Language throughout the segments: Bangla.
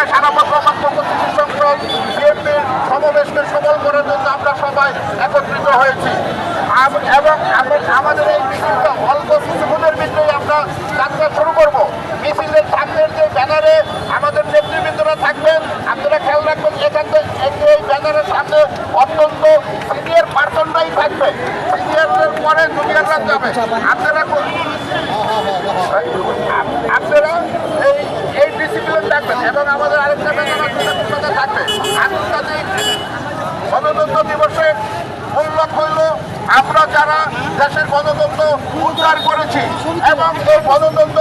ঢাকায় সারা বছর বিএনপির সমাবেশকে সফল করার জন্য আমরা সবাই একত্রিত হয়েছি। এবং আমাদের এই মিছিলটা অল্প কিছুক্ষণের ভিতরেই আমরা যাত্রা শুরু করব। মিছিলের সামনের যে ব্যানারে আমাদের নেতৃবৃন্দরা থাকবেন, আপনারা খেয়াল রাখবেন এখান থেকে এই ব্যানারের সামনে অত্যন্ত সিনিয়র পার্সনরাই থাকবে। সিনিয়রদের পরে জুনিয়ররা যাবে। আপনারা এই এই ডিসিপ্লিন থাকবেন এবং আমাদের আরেকটা ব্যানার আছে সেটার সাথে থাকবে আন্তর্জাতিক গণতন্ত্র দিবসের মূল লক্ষ্য হইল আমরা যারা দেশের গণতন্ত্র উদ্ধার করেছি এবং এই গণতন্ত্র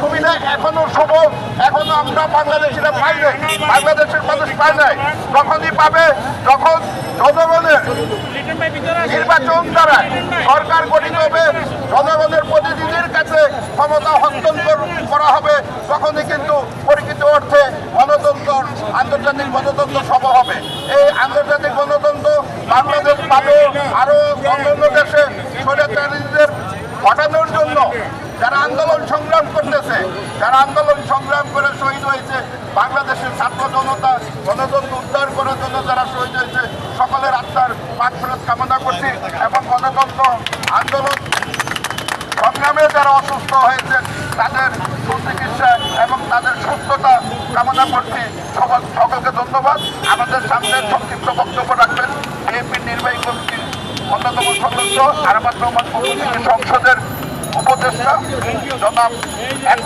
সুবিধা এখনও সবল এখনও আমরা বাংলাদেশিরা পাই নাই। বাংলাদেশের মানুষ পায় নাই। তখনই পাবে যখন জনগণের নির্বাচন দ্বারা সরকার গঠিত হবে। জনগণের প্রতিনিধির কাছে ক্ষমতা হস্তান্তর করা হবে। তখনই কিন্তু পরিচিত অর্থে গণতন্ত্র আন্তর্জাতিক গণতন্ত্র সভা হবে। এই আন্তর্জাতিক গণতন্ত্র বাংলাদেশ পাবে আরও অন্যান্য দেশে স্বৈরাচারীদের ঘটানোর জন্য যারা আন্দোলন সংগ্রাম করতেছে, যারা আন্দোলন সংগ্রাম করে শহীদ হয়েছে, বাংলাদেশের ছাত্র জনতা গণতন্ত্র উদ্ধার করার জন্য যারা শহীদ হয়েছে, সকলের আত্মার পাক ফেরত কামনা করছি এবং গণতন্ত্র আন্দোলন সংগ্রামে যারা অসুস্থ হয়েছে, তাদের সুচিকিৎসা এবং তাদের সুস্থতা কামনা করছি। সকলকে ধন্যবাদ। আমাদের সামনে সংক্ষিপ্ত বক্তব্য রাখবেন। বিএনপির নির্বাহী অন্যতম সদস্য আরামাত রহমান সংসদের উপদেষ্টা। জনাব এক